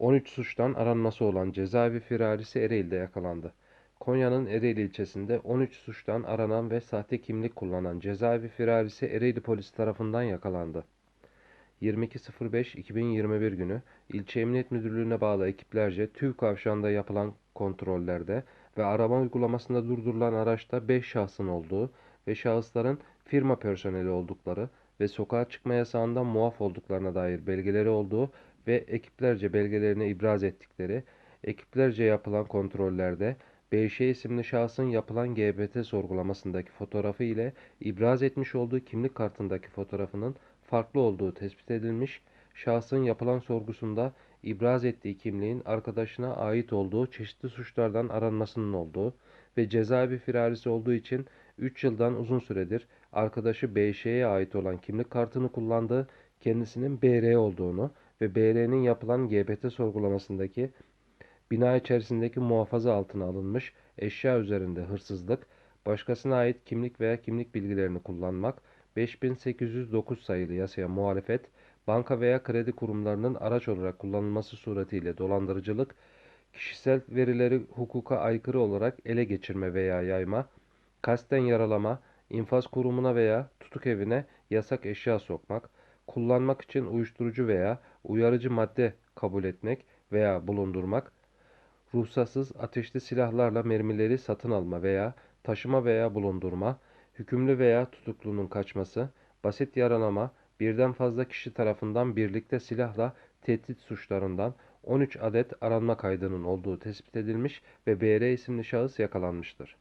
13 suçtan aranması olan cezaevi firarisi Ereğli'de yakalandı. Konya'nın Ereğli ilçesinde 13 suçtan aranan ve sahte kimlik kullanan cezaevi firarisi Ereğli polisi tarafından yakalandı. 22.05.2021 günü ilçe emniyet müdürlüğüne bağlı ekiplerce TÜV kavşağında yapılan kontrollerde ve arama uygulamasında durdurulan araçta 5 şahsın olduğu ve şahısların firma personeli oldukları ve sokağa çıkma yasağından muaf olduklarına dair belgeleri olduğu ve ekiplerce belgelerini ibraz ettikleri, ekiplerce yapılan kontrollerde BŞ isimli şahsın yapılan GBT sorgulamasındaki fotoğrafı ile ibraz etmiş olduğu kimlik kartındaki fotoğrafının farklı olduğu tespit edilmiş, şahsın yapılan sorgusunda ibraz ettiği kimliğin arkadaşına ait olduğu çeşitli suçlardan aranmasının olduğu ve cezaevi firarisi olduğu için 3 yıldan uzun süredir arkadaşı BŞ'ye ait olan kimlik kartını kullandığı, kendisinin BR olduğunu ve BR'nin yapılan GBT sorgulamasındaki bina içerisindeki muhafaza altına alınmış eşya üzerinde hırsızlık, başkasına ait kimlik veya kimlik bilgilerini kullanmak, 5809 sayılı yasaya muhalefet, banka veya kredi kurumlarının araç olarak kullanılması suretiyle dolandırıcılık, kişisel verileri hukuka aykırı olarak ele geçirme veya yayma, kasten yaralama, infaz kurumuna veya tutuk evine yasak eşya sokmak, kullanmak için uyuşturucu veya uyarıcı madde kabul etmek veya bulundurmak, ruhsatsız ateşli silahlarla mermileri satın alma veya taşıma veya bulundurma, hükümlü veya tutuklunun kaçması, basit yaralama, birden fazla kişi tarafından birlikte silahla tehdit suçlarından 13 adet aranma kaydının olduğu tespit edilmiş ve BR isimli şahıs yakalanmıştır.